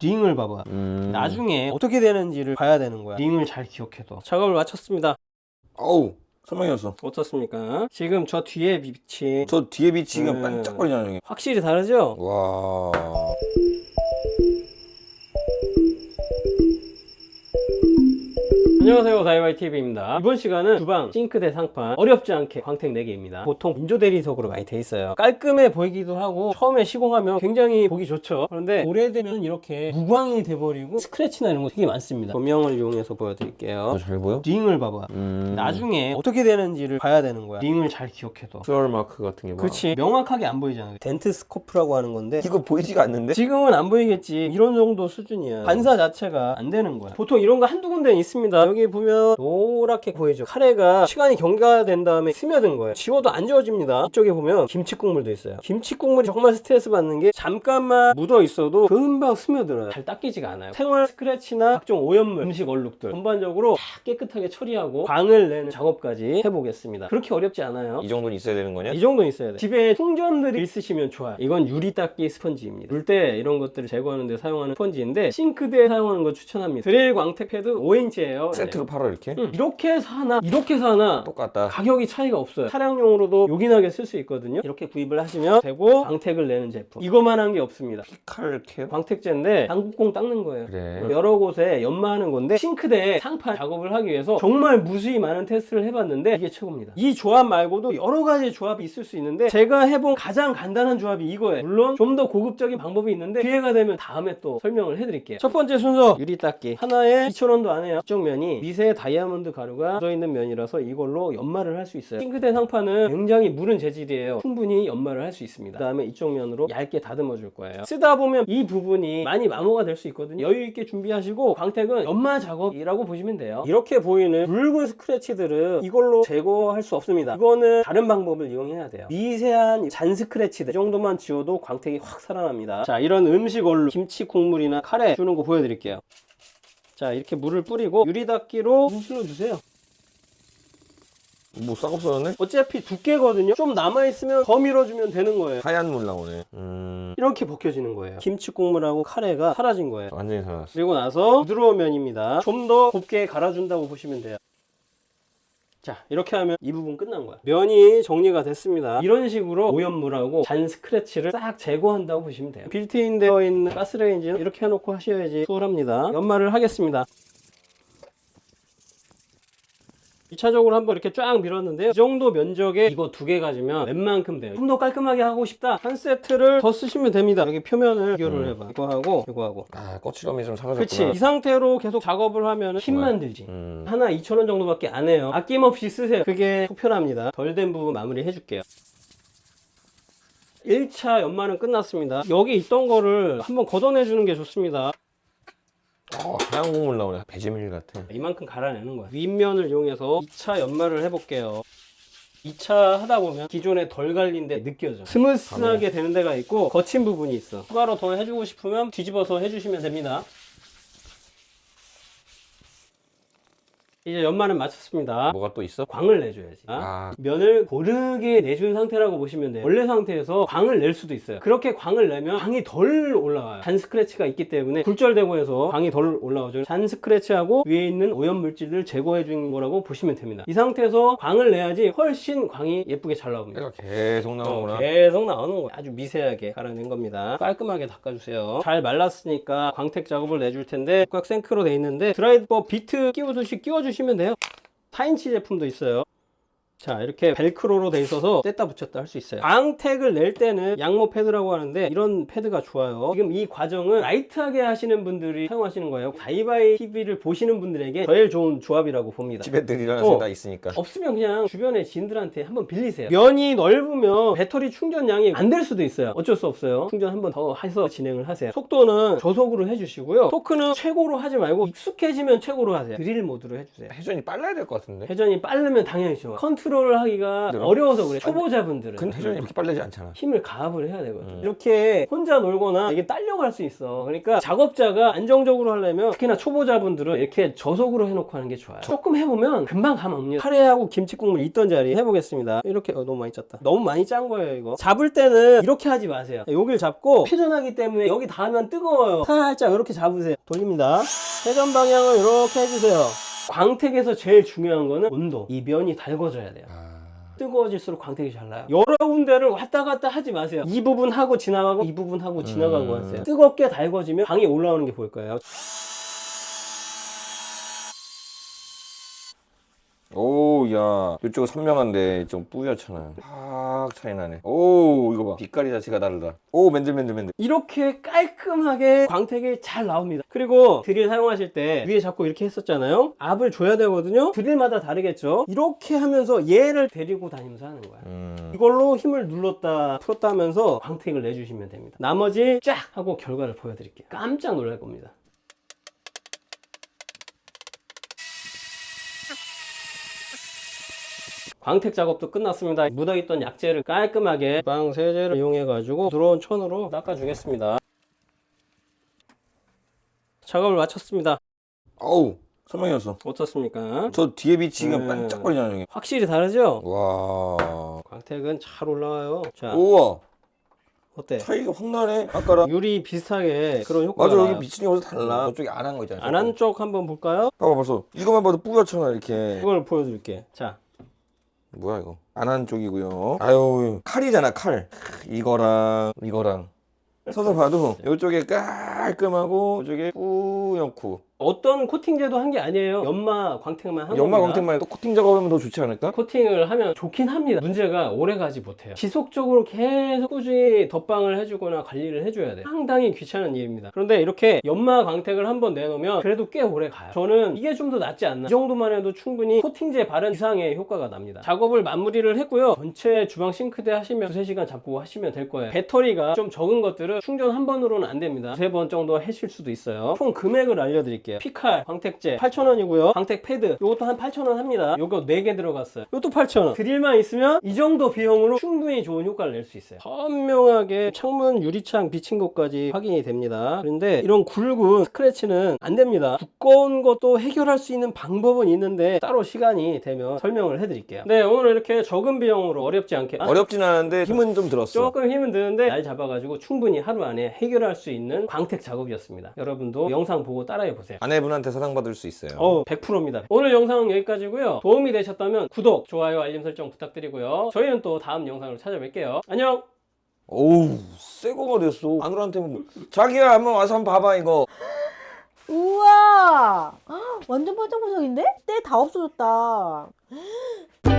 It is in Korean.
링을 봐봐. 음. 나중에 어떻게 되는지를 봐야 되는 거야. 링을 잘 기억해서. 작업을 마쳤습니다. 어우 설명이었어. 어떻습니까? 지금 저 뒤에 빛이 저 뒤에 그냥 음. 반짝거리잖아 저기. 확실히 다르죠? 와. 안녕하세요 다이바이TV입니다. 이번 시간은 주방 싱크대 상판 어렵지 않게 광택 4개입니다. 보통 인조 대리석으로 많이 돼 있어요. 깔끔해 보이기도 하고 처음에 시공하면 굉장히 보기 좋죠. 그런데 오래되면 이렇게 무광이 돼버리고 스크래치나 이런 거 되게 많습니다. 조명을 이용해서 보여드릴게요. 어, 잘 보여? 링을 봐봐. 음. 나중에 어떻게 되는지를 봐야 되는 거야. 링을 잘 기억해서 큐얼 마크 같은 게 막. 그렇지 명확하게 안 보이잖아 덴트 스코프라고 하는 건데 이거 보이지가 않는데? 지금은 안 보이겠지. 이런 정도 수준이야. 반사 자체가 안 되는 거야. 보통 이런 거 한두 군데 있습니다 여기 보면 노랗게 보이죠 카레가 시간이 경과된 다음에 스며든 거예요 지워도 안 지워집니다 이쪽에 보면 김치 국물도 있어요 김치 국물이 정말 스트레스 받는 게 잠깐만 묻어 있어도 금방 스며들어요 잘 닦이지가 않아요 생활 스크래치나 각종 오염물 음식 얼룩들 전반적으로 다 깨끗하게 처리하고 광을 내는 작업까지 해보겠습니다 그렇게 어렵지 않아요 이 정도는 있어야 되는 거냐? 이 정도는 있어야 돼. 집에 충전들이 있으시면 좋아요. 이건 유리 닦기 스펀지입니다. 물때 이런 것들을 제거하는 데 사용하는 스펀지인데 싱크대에 사용하는 거 추천합니다. 드릴 광택 패드 5인치예요. 세트로 팔아 이렇게? 이렇게 사나 이렇게 사나 똑같다. 가격이 차이가 없어요. 차량용으로도 요긴하게 쓸 수 있거든요. 이렇게 구입을 하시면 되고 광택을 내는 제품. 이거만 한 게 없습니다. 칼 캐. 광택제인데 방국공 닦는 거예요. 그래. 여러 곳에 연마하는 건데 싱크대에 상판 작업을 하기 위해서 정말 무수히 많은 테스트를 해봤는데 이게 최고입니다. 이 조합 말고도 여러 가지 조합이 있을 수 있는데 제가 해본 가장 간단한 조합이 이거예요. 물론 좀 더 고급적인 방법이 있는데 기회가 되면 다음에 또 설명을 해드릴게요. 첫 번째 순서 유리 닦기 하나에 2,000원도 안 해요. 이쪽 면이 미세 다이아몬드 가루가 묻어있는 면이라서 이걸로 연마를 할 수 있어요. 싱크대 상판은 굉장히 무른 재질이에요. 충분히 연마를 할 수 있습니다. 그 다음에 이쪽 면으로 얇게 다듬어 줄 거예요. 쓰다 보면 이 부분이 많이 마모가 될 수 있거든요. 여유 있게 준비하시고 광택은 연마 작업이라고 보시면 돼요. 이렇게 보이는 붉은 스크래치들은 이걸로 제거할 수 없습니다. 이거는 다른 방법을 이용해야 돼요. 미세한 잔 스크래치들 이 정도만 지워도 광택이 확 살아납니다. 자, 이런 음식 얼룩, 김치 국물이나 카레 주는 거 보여드릴게요. 자, 이렇게 물을 뿌리고 유리 닦기로 문질러 주세요. 뭐 싹 없어졌네? 어차피 두께거든요. 좀 남아있으면 더 밀어주면 되는 거예요. 하얀 물 나오네. 음. 이렇게 벗겨지는 거예요. 김치 국물하고 카레가 사라진 거예요. 완전히 살았어. 그리고 나서 부드러운 면입니다. 좀 더 곱게 갈아준다고 보시면 돼요. 자 이렇게 하면 이 부분 끝난 거야. 면이 정리가 됐습니다. 이런 식으로 오염물하고 잔 스크래치를 싹 제거한다고 보시면 돼요. 빌트인 되어 있는 가스레인지는 이렇게 해놓고 하셔야지 수월합니다. 연마를 하겠습니다 2차적으로 한번 이렇게 쫙 밀었는데요. 이 정도 면적에 이거 두 개 가지면 웬만큼 돼요. 좀 더 깔끔하게 하고 싶다. 한 세트를 더 쓰시면 됩니다. 여기 표면을 비교를 음. 해봐. 이거 하고 이거 하고. 아 거칠함이 좀 사라졌구나. 그렇지. 이 상태로 계속 작업을 하면 힘만 들지. 음. 하나 2,000원 정도밖에 안 해요. 아낌없이 쓰세요. 그게 속편합니다. 덜 된 부분 마무리 해줄게요. 1차 연마는 끝났습니다. 여기 있던 거를 한번 걷어내 주는 게 좋습니다. 어, 하얀 국물 나오네. 배지밀 같아. 이만큼 갈아내는 거야. 윗면을 이용해서 2차 연마를 해볼게요. 2차 하다 보면 기존에 덜 갈린 데 느껴져. 스무스하게 되는 데가 있고 거친 부분이 있어. 추가로 더 해주고 싶으면 뒤집어서 해주시면 됩니다. 이제 연마는 마쳤습니다. 뭐가 또 있어? 광을 내줘야지. 아. 면을 고르게 내준 상태라고 보시면 돼요. 원래 상태에서 광을 낼 수도 있어요. 그렇게 광을 내면 광이 덜 올라와요. 잔 스크래치가 있기 때문에 굴절되고 해서 광이 덜 올라오죠. 잔 스크래치하고 위에 있는 오염 물질을 제거해 주는 거라고 보시면 됩니다. 이 상태에서 광을 내야지 훨씬 광이 예쁘게 잘 나옵니다. 계속 나오구나. 어, 계속 나오는 거예요. 아주 미세하게 갈아낸 겁니다. 깔끔하게 닦아주세요. 잘 말랐으니까 광택 작업을 내줄 텐데 각 생크로 돼 있는데 드라이버 비트 끼우듯이 끼워주시 면 돼요. 4인치 제품도 있어요. 자 이렇게 벨크로로 돼 있어서 뗐다 붙였다 할 수 있어요 광택을 낼 때는 양모 패드라고 하는데 이런 패드가 좋아요 지금 이 과정은 라이트하게 하시는 분들이 사용하시는 거예요 다이바이 TV를 보시는 분들에게 제일 좋은 조합이라고 봅니다 집에 들이라는 어. 다 있으니까. 없으면 그냥 주변에 지인들한테 한번 빌리세요. 면이 넓으면 배터리 충전량이 안 될 수도 있어요. 어쩔 수 없어요. 충전 한번 더 해서 진행을 하세요. 속도는 저속으로 해주시고요. 토크는 최고로 하지 말고 익숙해지면 최고로 하세요. 드릴 모드로 해주세요. 회전이 빨라야 될 것 같은데. 회전이 빠르면 당연히 좋아. 컨트롤 컨트롤을 하기가 힘들어? 어려워서 그래. 초보자분들은. 근데 회전이 이렇게 빠르지 않잖아. 힘을 가압을 해야 되거든. 음. 이렇게 혼자 놀거나 이게 딸려갈 수 있어. 그러니까 작업자가 안정적으로 하려면 특히나 초보자분들은 이렇게 저속으로 해놓고 하는 게 좋아요. 조금 해보면 금방 감 옵니다. 카레하고 김치국물 있던 자리 해보겠습니다. 이렇게 어, 너무 많이 짰다. 너무 많이 짠 거예요 이거. 잡을 때는 이렇게 하지 마세요. 여기를 잡고 회전하기 때문에 여기 닿으면 뜨거워요. 살짝 이렇게 잡으세요. 돌립니다. 회전 방향을 이렇게 해주세요. 광택에서 제일 중요한 거는 온도. 이 면이 달궈져야 돼요. 아. 뜨거워질수록 광택이 잘 나요. 여러 군데를 왔다 갔다 하지 마세요. 이 부분 하고 지나가고 이 부분 하고 지나가고 음. 하세요. 뜨겁게 달궈지면 방이 올라오는 게 보일 거예요. 오, 야. 이쪽은 선명한데 좀 뿌옇잖아. 확 차이 나네. 오, 이거 봐. 빛깔이 자체가 다르다. 오, 맨들맨들맨들. 이렇게 깔끔하게 광택이 잘 나옵니다. 그리고 드릴 사용하실 때 위에 잡고 이렇게 했었잖아요. 압을 줘야 되거든요. 드릴마다 다르겠죠. 이렇게 하면서 얘를 데리고 다니면서 하는 거야. 음. 이걸로 힘을 눌렀다 풀었다 하면서 광택을 내주시면 됩니다. 나머지 쫙 하고 결과를 보여드릴게요. 깜짝 놀랄 겁니다. 광택 작업도 끝났습니다. 묻어있던 약재를 깔끔하게 빵 세제를 이용해 가지고 들어온 천으로 닦아 주겠습니다. 작업을 마쳤습니다. 어우, 선명해졌어. 어떻습니까? 저 뒤에 비치가 네. 반짝거리잖아, 저게. 확실히 다르죠? 와. 광택은 잘 올라와요. 자, 우와. 어때? 차이가 확 나네. 아까랑. 유리 비슷하게 그런 효과가 맞아, 나요. 여기 비치는 여기서 달라. 저쪽이 안한 거 있잖아. 안 한 쪽 한번 볼까요? 봐봐, 벌써. 이거만 봐도 뿌옇잖아, 이렇게. 이걸 보여드릴게. 자, 뭐야, 이거. 안 한 쪽이고요. 아유, 칼이잖아, 칼. 이거랑, 이거랑. 서서 봐도 이쪽에 깔끔하고 이쪽에 뿌 옇고 어떤 코팅제도 한 게 아니에요. 연마 광택만 한 연마 겁니다. 광택만 해도 코팅 작업하면 더 좋지 않을까? 코팅을 하면 좋긴 합니다. 문제가 오래 가지 못해요. 지속적으로 계속 꾸준히 덧방을 해주거나 관리를 해줘야 돼요. 상당히 귀찮은 일입니다. 그런데 이렇게 연마 광택을 한번 내놓으면 그래도 꽤 오래 가요. 저는 이게 좀 더 낫지 않나. 이 정도만 해도 충분히 코팅제 바른 이상의 효과가 납니다. 작업을 마무리를 했고요. 전체 주방 싱크대 하시면 두세 시간 잡고 하시면 될 거예요. 배터리가 좀 적은 것들은 충전 한 번으로는 안 됩니다. 두세 번 정도 하실 수도 있어요. 총 금액 을 알려드릴게요. 피칼 광택제 8,000원이고요. 광택 패드 이것도 한 8,000원 합니다. 요거 4개 들어갔어요. 이것도 8,000원. 드릴만 있으면 이 정도 비용으로 충분히 좋은 효과를 낼 수 있어요. 선명하게 창문 유리창 비친 것까지 확인이 됩니다. 그런데 이런 굵은 스크래치는 안 됩니다. 두꺼운 것도 해결할 수 있는 방법은 있는데 따로 시간이 되면 설명을 해드릴게요. 네, 오늘 이렇게 적은 비용으로 어렵지 않게 아, 어렵진 않은데 힘은 좀 들었어. 조금 힘은 드는데 날 잡아가지고 충분히 하루 안에 해결할 수 있는 광택 작업이었습니다. 여러분도 영상 보고 따라해 보세요. 아내분한테 사랑받을 수 있어요. 어, 100%입니다. 오늘 영상은 여기까지고요. 도움이 되셨다면 구독, 좋아요, 알림 설정 부탁드리고요. 저희는 또 다음 영상으로 찾아뵐게요. 안녕. 어우, 새 거가 됐어. 마누라한테 뭐, 자기야 한번 와서 한번 봐봐 이거. 우와! 완전 반짝반짝인데? 때 다 없어졌다.